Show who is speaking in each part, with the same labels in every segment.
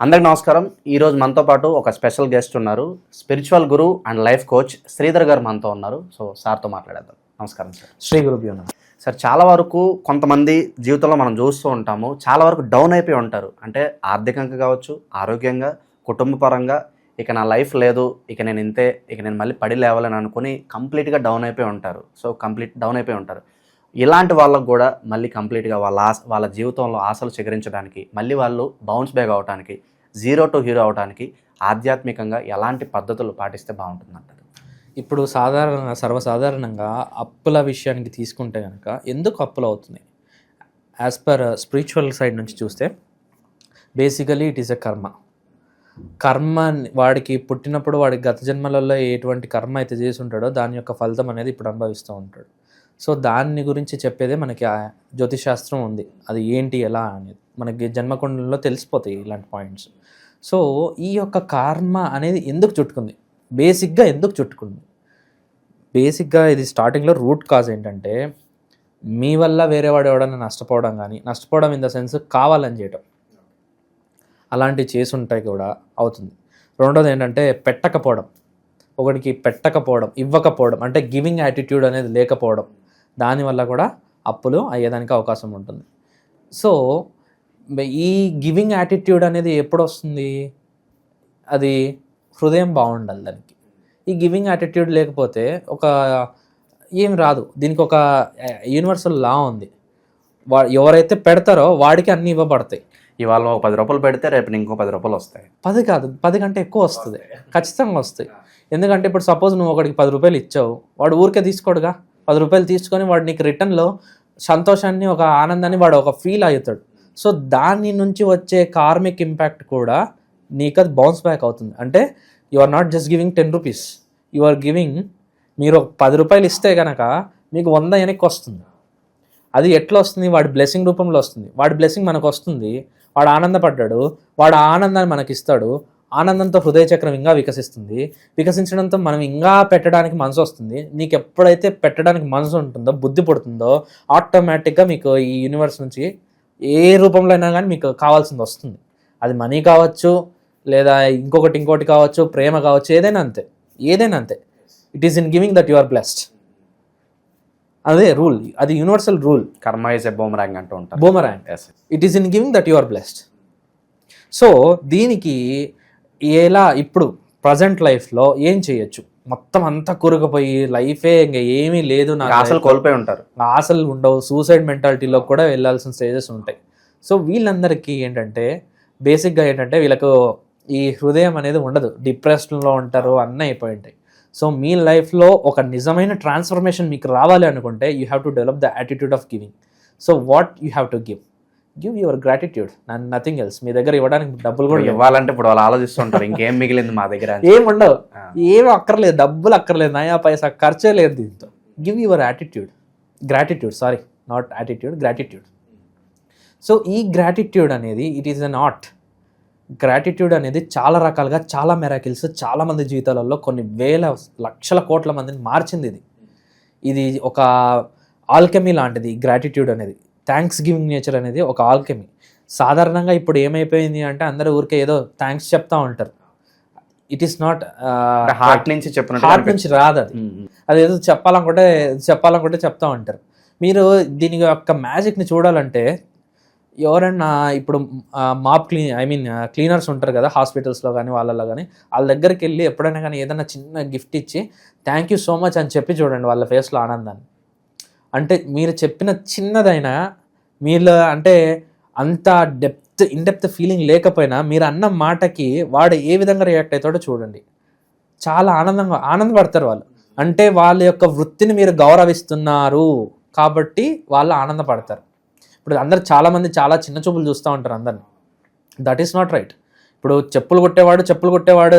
Speaker 1: అందరికి నమస్కారం. ఈరోజు మనతో పాటు ఒక స్పెషల్ గెస్ట్ ఉన్నారు. Spiritual guru and life coach Sridhar గారు మనతో ఉన్నారు. సో సార్తో మాట్లాడేద్దాం. నమస్కారం సార్.
Speaker 2: శ్రీ గురుభ్యో నమః.
Speaker 1: సార్ చాలా వరకు కొంతమంది జీవితంలో మనం చూస్తూ ఉంటాము. చాలా వరకు డౌన్ అయిపోయి ఉంటారు. అంటే ఆర్థికంగా కావచ్చు ఆరోగ్యంగా కుటుంబ పరంగా ఇక నా లైఫ్ లేదు ఇక నేను ఇంతే ఇక నేను మళ్ళీ పడి లేవాలని అనుకుని కంప్లీట్గా డౌన్ అయిపోయి ఉంటారు. సో కంప్లీట్ డౌన్ అయిపోయి ఉంటారు. ఇలాంటి వాళ్ళకు కూడా మళ్ళీ కంప్లీట్గా వాళ్ళ ఆశ వాళ్ళ జీవితంలో ఆశలు చిగురించడానికి మళ్ళీ వాళ్ళు బౌన్స్ బ్యాక్ అవడానికి జీరో టు హీరో అవడానికి ఆధ్యాత్మికంగా ఎలాంటి పద్ధతులు పాటిస్తే బాగుంటుందంటారు?
Speaker 2: ఇప్పుడు సాధారణంగా సర్వసాధారణంగా అప్పుల విషయానికి తీసుకుంటే కనుక ఎందుకు అప్పులు అవుతున్నాయి? యాజ్ పర్ స్పిరిచువల్ సైడ్ నుంచి చూస్తే బేసికలీ ఇట్ ఈస్ ఎ కర్మ కర్మ వాడికి పుట్టినప్పుడు వాడి గత జన్మలలో ఎటువంటి కర్మ అయితే చేసి ఉంటాడో దాని యొక్క ఫలితం అనేది ఇప్పుడు అనుభవిస్తూ ఉంటాడు. సో దాన్ని గురించి చెప్పేదే మనకి ఆ జ్యోతిశాస్త్రం ఉంది. అది ఏంటి ఎలా అనేది. మనకి జన్మకుండంలో తెలిసిపోతాయి ఇలాంటి పాయింట్స్. సో ఈ యొక్క కర్మ అనేది ఎందుకు చుట్టుకుంది? బేసిక్గా ఎందుకు చుట్టుకుంది? బేసిక్గా ఇది స్టార్టింగ్లో రూట్ కాజ్ ఏంటంటే మీ వల్ల వేరే వాడు ఎవడన్నా నష్టపోవడం కానీ నష్టపోవడం ఇన్ ద సెన్స్ కావాలని చేయటం. అలాంటివి చేసుంటాయి కూడా అవుతుంది. రెండోది ఏంటంటే పెట్టకపోవడం. ఒకటికి పెట్టకపోవడం ఇవ్వకపోవడం అంటే గివింగ్ యాటిట్యూడ్ అనేది లేకపోవడం. దానివల్ల కూడా అప్పులు అయ్యేదానికి అవకాశం ఉంటుంది. సో ఈ గివింగ్ యాటిట్యూడ్ అనేది ఎప్పుడు వస్తుంది? అది హృదయం బాగుండాలి దానికి. ఈ గివింగ్ యాటిట్యూడ్ లేకపోతే ఒక ఏం రాదు. దీనికి ఒక యూనివర్సల్ లా ఉంది. వా ఎవరైతే పెడతారో వాడికి అన్నీ ఇవ్వబడతాయి.
Speaker 1: ఇవాళ ఒక పది రూపాయలు పెడితే రేపు ఇంకో పది రూపాయలు వస్తాయి.
Speaker 2: పది కాదు పది కంటే ఎక్కువ వస్తుంది. ఖచ్చితంగా వస్తాయి. ఎందుకంటే ఇప్పుడు సపోజ్ నువ్వు ఒకడికి పది రూపాయలు ఇచ్చావు. వాడు ఊరికే తీసుకోడుగా. పది రూపాయలు తీసుకొని వాడు నీకు రిటర్న్లో సంతోషాన్ని ఒక ఆనందాన్ని వాడు ఒక ఫీల్ అవుతాడు. సో దాని నుంచి వచ్చే కార్మిక్ ఇంపాక్ట్ కూడా నీకు అది బౌన్స్ బ్యాక్ అవుతుంది. అంటే you are not just giving ten rupees you are giving మీరు ఒక పది రూపాయలు ఇస్తే కనుక మీకు వంద వెనక్కి వస్తుంది. అది ఎట్లా వస్తుంది? వాడి బ్లెస్సింగ్ రూపంలో వస్తుంది. వాడి బ్లెస్సింగ్ మనకు వస్తుంది. వాడు ఆనందపడ్డాడు. వాడు ఆనందాన్ని మనకి ఇస్తాడు ఆనందంతో హృదయ చక్రం ఇంకా వికసిస్తుంది. వికసించడంతో మనం ఇంకా పెట్టడానికి మనసు వస్తుంది. నీకు ఎప్పుడైతే పెట్టడానికి మనసు ఉంటుందో బుద్ధి పుడుతుందో ఆటోమేటిక్గా మీకు ఈ యూనివర్స్ నుంచి ఏ రూపంలో అయినా కానీ మీకు కావాల్సింది వస్తుంది. అది మనీ కావచ్చు లేదా ఇంకొకటి ఇంకోటి కావచ్చు ప్రేమ కావచ్చు ఏదైనా అంతే. ఏదైనా అంతే. It is in giving that you are blessed అదే రూల్ అది universal rule
Speaker 1: karma is a boomerang అంటూ ఉంటారు.
Speaker 2: Boomerang. It is in giving that you are blessed so దీనికి ఎలా ఇప్పుడు ప్రజెంట్ లైఫ్లో ఏం చేయొచ్చు? మొత్తం అంతా కూరుకుపోయి లైఫే ఇంకా ఏమీ లేదు నాకు
Speaker 1: ఆశలు కోల్పోయి ఉంటారు.
Speaker 2: నా ఆశలు ఉండవు. సూసైడ్ మెంటాలిటీలో కూడా వెళ్ళాల్సిన స్టేజెస్ ఉంటాయి. సో వీళ్ళందరికీ ఏంటంటే బేసిక్గా ఏంటంటే వీళ్ళకు ఈ హృదయం అనేది ఉండదు. డిప్రెషన్లో ఉంటారు అన్నీ అయిపోయి ఉంటాయి. సో మీ లైఫ్లో ఒక నిజమైన ట్రాన్స్ఫర్మేషన్ మీకు రావాలి అనుకుంటే you have to develop the attitude of giving. So what you have to give. Give your gratitude and nothing else మీ దగ్గర ఇవ్వడానికి డబ్బులు కూడా.
Speaker 1: ఇవ్వాలంటే ఇప్పుడు వాళ్ళు ఆలోచిస్తుంటారు ఇంకేం మిగిలింది మా దగ్గర అని.
Speaker 2: ఏం ఉండవు.
Speaker 1: ఆ.
Speaker 2: ఏం అక్కర్లేదు డబ్బులు అక్కర్లేదు నయా పైసా ఖర్చే లేదు దీంతో. Give your attitude gratitude sorry not attitude gratitude so ఈ గ్రాటిట్యూడ్ అనేది it is an art gratitude అనేది చాలా రకాలుగా చాలా మెరాకిల్స్ చాలా మంది జీవితాలలో కొన్ని వేల లక్షల కోట్ల మందిని మార్చింది ఇది. ఇది ఒక ఆల్కెమీ లాంటిది గ్రాటిట్యూడ్ అనేది. థ్యాంక్స్ గివింగ్ నేచర్ అనేది ఒక ఆల్కెమీ సాధారణంగా ఇప్పుడు ఏమైపోయింది అంటే అందరూ ఊరికే ఏదో థ్యాంక్స్ చెప్తా ఉంటారు. ఇట్ ఈస్ నాట్
Speaker 1: హార్ట్ నుంచి చెప్పినట్టు
Speaker 2: హార్ట్ నుంచి రాదు అది. అదేదో చెప్పాలనుకుంటే చెప్పాలనుకుంటే చెప్తా ఉంటారు. మీరు దీని యొక్క మ్యాజిక్ని చూడాలంటే ఎవరన్నా ఇప్పుడు mop clean I mean cleaners ఉంటారు కదా హాస్పిటల్స్లో కానీ వాళ్ళలో కానీ వాళ్ళ దగ్గరికి వెళ్ళి ఎప్పుడైనా కానీ ఏదైనా చిన్న గిఫ్ట్ ఇచ్చి థ్యాంక్ యూ సో మచ్ అని చెప్పి చూడండి వాళ్ళ ఫేస్లో ఆనందాన్ని. అంటే మీరు చెప్పిన చిన్నదైనా మీలో అంటే అంత డెప్త్ ఇన్డెప్త్ ఫీలింగ్ లేకపోయినా మీరు అన్న మాటకి వాడు ఏ విధంగా రియాక్ట్ అవుతాడో చూడండి. చాలా ఆనందంగా ఆనందపడతారు వాళ్ళు. అంటే వాళ్ళ యొక్క వృత్తిని మీరు గౌరవిస్తున్నారు కాబట్టి వాళ్ళు ఆనందపడతారు. ఇప్పుడు అందరు చాలామంది చాలా చిన్న చూపులు చూస్తూ ఉంటారు అందరిని. దట్ ఈస్ నాట్ రైట్ ఇప్పుడు చెప్పులు కొట్టేవాడు చెప్పులు కొట్టేవాడు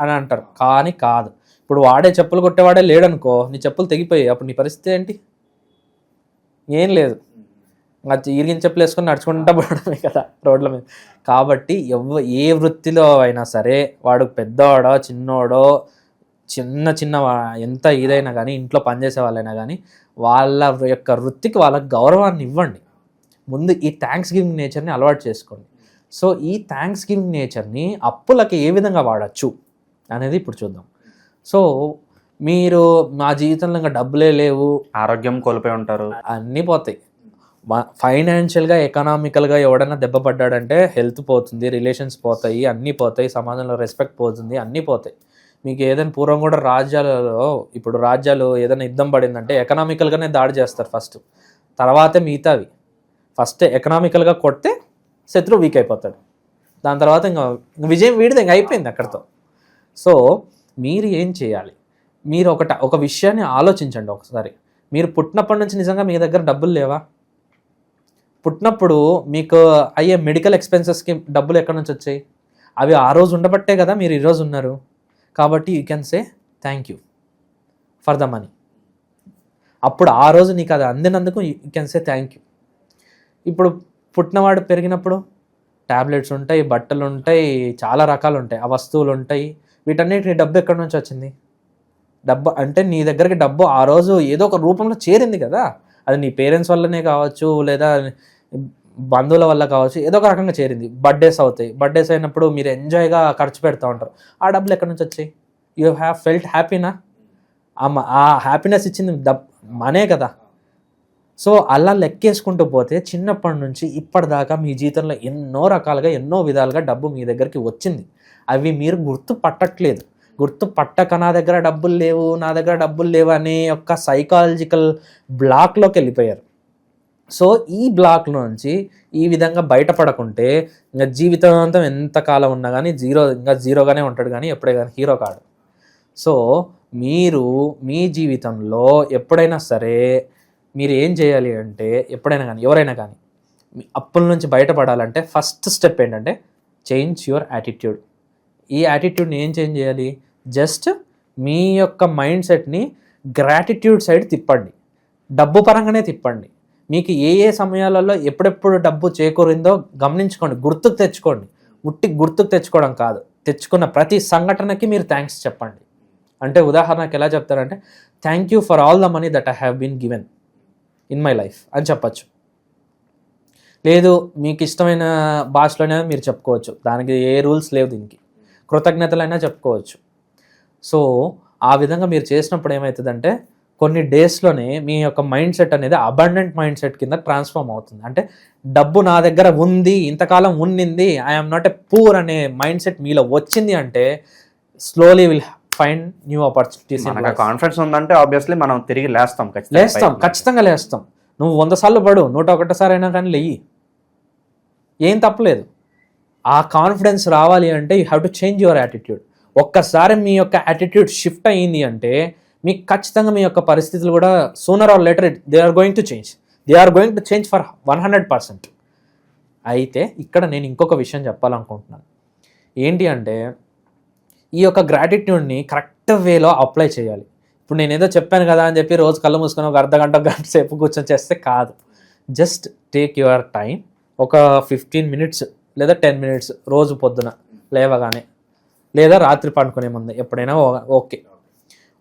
Speaker 2: అని అంటారు. కానీ కాదు. ఇప్పుడు వాడే చెప్పులు కొట్టేవాడే లేడనుకో నీ చెప్పులు తెగిపోయాయి. అప్పుడు నీ పరిస్థితి ఏంటి? ఏం లేదు. అది ఇరిగిన చెప్పులు వేసుకొని నడుచుకుంటా పోవడమే కదా రోడ్ల మీద. కాబట్టి ఎవ ఏ వృత్తిలో అయినా సరే వాడు పెద్దవాడో చిన్నోడో చిన్న చిన్న ఎంత ఇదైనా కానీ ఇంట్లో పనిచేసే వాళ్ళైనా కానీ వాళ్ళ యొక్క వృత్తికి వాళ్ళకి గౌరవాన్ని ఇవ్వండి. ముందు ఈ థ్యాంక్స్ గివింగ్ నేచర్ని అలవాటు చేసుకోండి. సో ఈ థ్యాంక్స్ గివింగ్ నేచర్ని అప్పులకి ఏ విధంగా వాడచ్చు అనేది ఇప్పుడు చూద్దాం. సో మీరు మా జీవితంలో ఇంకా డబ్బులే లేవు.
Speaker 1: ఆరోగ్యం కోల్పోయి ఉంటారు.
Speaker 2: అన్నీ పోతాయి. ఫైనాన్షియల్గా ఎకనామికల్గా ఎవడన్నా దెబ్బ పడ్డాడంటే హెల్త్ పోతుంది రిలేషన్స్ పోతాయి అన్నీ పోతాయి సమాజంలో రెస్పెక్ట్ పోతుంది అన్నీ పోతాయి. మీకు ఏదైనా పూర్వం కూడా రాజ్యాలలో ఇప్పుడు రాజ్యాలు ఏదైనా యుద్ధం పడిందంటే ఎకనామికల్గానే దాడి చేస్తారు ఫస్ట్ తర్వాతే మిగతావి. ఫస్ట్ ఎకనామికల్గా కొడితే శత్రువు వీక్ అయిపోతాడు. దాని తర్వాత ఇంకా ఇంక విజయం వీడిది ఇంకా అయిపోయింది అక్కడితో. సో మీరు ఏం చేయాలి? మీరు ఒకట ఒక విషయాన్ని ఆలోచించండి ఒకసారి. మీరు పుట్టినప్పటి నుంచి నిజంగా మీ దగ్గర డబ్బులు లేవా? పుట్టినప్పుడు మీకు అయ్యే మెడికల్ ఎక్స్పెన్సెస్కి డబ్బులు ఎక్కడి నుంచి వచ్చాయి? అవి ఆ రోజు ఉండబట్టే కదా మీరు ఈరోజు ఉన్నారు. కాబట్టి you can say thank you for the money అప్పుడు ఆ రోజు నీకు అది అందినందుకు you can say thank you ఇప్పుడు పుట్టినవాడు పెరిగినప్పుడు ట్యాబ్లెట్స్ ఉంటాయి బట్టలు ఉంటాయి చాలా రకాలు ఉంటాయి ఆ వస్తువులు ఉంటాయి. వీటన్నిటిని డబ్బు ఎక్కడి నుంచి వచ్చింది? డబ్బు అంటే నీ దగ్గరికి డబ్బు ఆ రోజు ఏదో ఒక రూపంలో చేరింది కదా. అది నీ పేరెంట్స్ వల్లనే కావచ్చు లేదా బంధువుల వల్ల కావచ్చు ఏదో ఒక రకంగా చేరింది. బర్త్డేస్ అవుతాయి. బర్త్డేస్ అయినప్పుడు మీరు ఎంజాయ్గా ఖర్చు పెడతా ఉంటారు. ఆ డబ్బులు ఎక్కడి నుంచి వచ్చాయి? యూ హ్యావ్ ఫెల్ట్ హ్యాపీనా ఆ మ- ఆ హ్యాపీనెస్ ఇచ్చింది డబ్ మనే కదా. సో అలా లెక్కేసుకుంటూ పోతే చిన్నప్పటి నుంచి ఇప్పటిదాకా మీ జీవితంలో ఎన్నో రకాలుగా ఎన్నో విధాలుగా డబ్బు మీ దగ్గరికి వచ్చింది. అవి మీరు గుర్తు పట్టట్లేదు గుర్తు పట్టక నా దగ్గర డబ్బులు లేవు నా దగ్గర డబ్బులు లేవు అనే యొక్క సైకాలజికల్ బ్లాక్లోకి వెళ్ళిపోయారు. సో ఈ బ్లాక్ నుంచి ఈ విధంగా బయటపడకుంటే ఇంకా జీవితాంతం ఎంతకాలం ఉన్నా కానీ జీరో ఇంకా జీరోగానే ఉంటాడు కానీ ఎప్పుడే కానీ హీరో కాడు. సో మీరు మీ జీవితంలో ఎప్పుడైనా సరే మీరు ఏం చేయాలి అంటే ఎప్పుడైనా కానీ ఎవరైనా కానీ మీ అప్పుల నుంచి బయటపడాలంటే ఫస్ట్ స్టెప్ ఏంటంటే చేంజ్ యువర్ యాటిట్యూడ్. ఈ యాటిట్యూడ్ని ఏం చేంజ్ చేయాలి? జస్ట్ మీ యొక్క మైండ్ సెట్ని గ్రాటిట్యూడ్ సైడ్ తిప్పండి. డబ్బు పరంగానే తిప్పండి. మీకు ఏ ఏ సమయాలలో ఎప్పుడెప్పుడు డబ్బు చేకూరిందో గమనించుకోండి. గుర్తుకు తెచ్చుకోండి. ఉట్టి గుర్తుకు తెచ్చుకోవడం కాదు. తెచ్చుకున్న ప్రతి సంఘటనకి మీరు థ్యాంక్స్ చెప్పండి. అంటే ఉదాహరణకి ఎలా చెప్తారంటే thank you for all the money that I have been given in my life అని చెప్పచ్చు. లేదు మీకు ఇష్టమైన భాషలోనే మీరు చెప్పుకోవచ్చు. దానికి ఏ రూల్స్ లేవు దీనికి. కృతజ్ఞతలైనా చెప్పుకోవచ్చు. సో ఆ విధంగా మీరు చేసినప్పుడు ఏమవుతుందంటే కొన్ని డేస్లోనే మీ యొక్క మైండ్ సెట్ అనేది అబండెంట్ మైండ్ సెట్ కింద ట్రాన్స్ఫార్మ్ అవుతుంది. అంటే డబ్బు నా దగ్గర ఉంది ఇంతకాలం ఉన్నింది ఐఎమ్ నాట్ ఎ పూర్ అనే మైండ్ సెట్ మీలో వచ్చింది అంటే slowly will find new opportunities
Speaker 1: confidence ఉందంటే ఆబ్వియస్లీ మనం తిరిగి లేస్తాం
Speaker 2: లేస్తాం. ఖచ్చితంగా లేస్తాం. నువ్వు వంద సార్లు పడు నూట ఒకటిసారి అయినా కానీ లేయి. ఏం తప్పలేదు. ఆ కాన్ఫిడెన్స్ రావాలి అంటే you have to change your attitude ఒక్కసారి మీ యొక్క యాటిట్యూడ్ షిఫ్ట్ అయ్యింది అంటే మీకు ఖచ్చితంగా మీ యొక్క పరిస్థితులు కూడా sooner or later they are going to change they are going to change for one hundred percent అయితే ఇక్కడ నేను ఇంకొక విషయం చెప్పాలనుకుంటున్నాను. ఏంటి అంటే ఈ యొక్క గ్రాటిట్యూడ్ని కరెక్ట్ వేలో అప్లై చేయాలి. ఇప్పుడు నేను ఏదో చెప్పాను కదా అని చెప్పి రోజు కళ్ళు మూసుకొని ఒక అర్ధ గంట గంట సేపు కూర్చొని చేస్తే కాదు. జస్ట్ టేక్ యువర్ టైం ఒక ఫిఫ్టీన్ మినిట్స్ లేదా టెన్ మినిట్స్ రోజు పొద్దున లేవగానే లేదా రాత్రి పండుకునే ముందు ఎప్పుడైనా ఓ- ఓకే.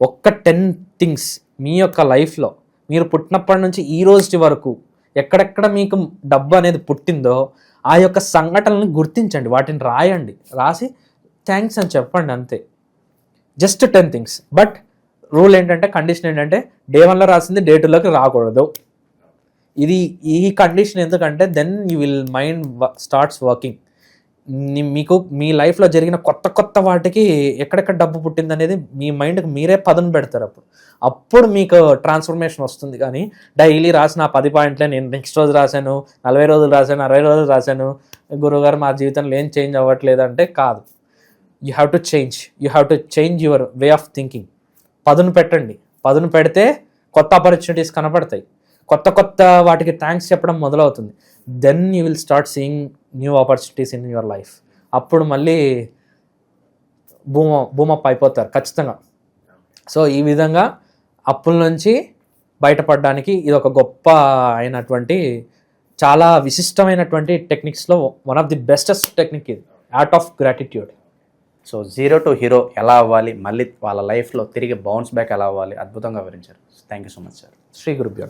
Speaker 2: ఒక్క టెన్ థింగ్స్ మీ యొక్క లైఫ్లో మీరు పుట్టినప్పటి నుంచి ఈ రోజు వరకు ఎక్కడెక్కడ మీకు డబ్బు అనేది పుట్టిందో ఆ యొక్క సంఘటనలను గుర్తించండి. వాటిని రాయండి. రాసి థ్యాంక్స్ అని చెప్పండి అంతే. Just ten things. But rule ఏంటంటే కండిషన్ ఏంటంటే డే వన్లో రాసింది డే టూలోకి రాకూడదు. ఇది ఈ కండిషన్ ఎందుకంటే then you will mind starts working. మీకు మీ లైఫ్లో జరిగిన కొత్త కొత్త వాటికి ఎక్కడెక్కడ డబ్బు పుట్టింది అనేది మీ మైండ్కి మీరే పదును పెడతారు అప్పుడు. అప్పుడు మీకు ట్రాన్స్ఫర్మేషన్ వస్తుంది. కానీ డైలీ రాసిన ఆ పది పాయింట్లే నేను నెక్స్ట్ రోజు రాశాను నలభై రోజులు రాశాను అరవై రోజులు రాశాను. గురువుగారు మా జీవితంలో ఏం చేంజ్ అవ్వట్లేదు అంటే కాదు. You have to change. You have to change your way of thinking. పదును పెట్టండి. పదును పెడితే కొత్త ఆపర్చునిటీస్ కనపడతాయి. కొత్త కొత్త వాటికి థ్యాంక్స్ చెప్పడం మొదలవుతుంది. Then you will start seeing new opportunities in your life. అప్పుడు మళ్ళీ భూమ భూమప్ అయిపోతారు ఖచ్చితంగా. సో ఈ విధంగా అప్పుల నుంచి బయటపడడానికి ఇది ఒక గొప్ప అయినటువంటి చాలా విశిష్టమైనటువంటి టెక్నిక్స్లో one of the bestest technique ఇది art of gratitude
Speaker 1: so zero to hero ఎలా అవ్వాలి మళ్ళీ వాళ్ళ లైఫ్లో తిరిగి బౌన్స్ బ్యాక్ ఎలా అవ్వాలి అద్భుతంగా వివరించారు. Thank you so much sir
Speaker 2: Shri గురుభ్యో